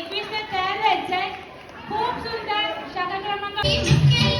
एकवीस ते तयार व्हायचंय. खूप सुंदर शाखा क्रमांक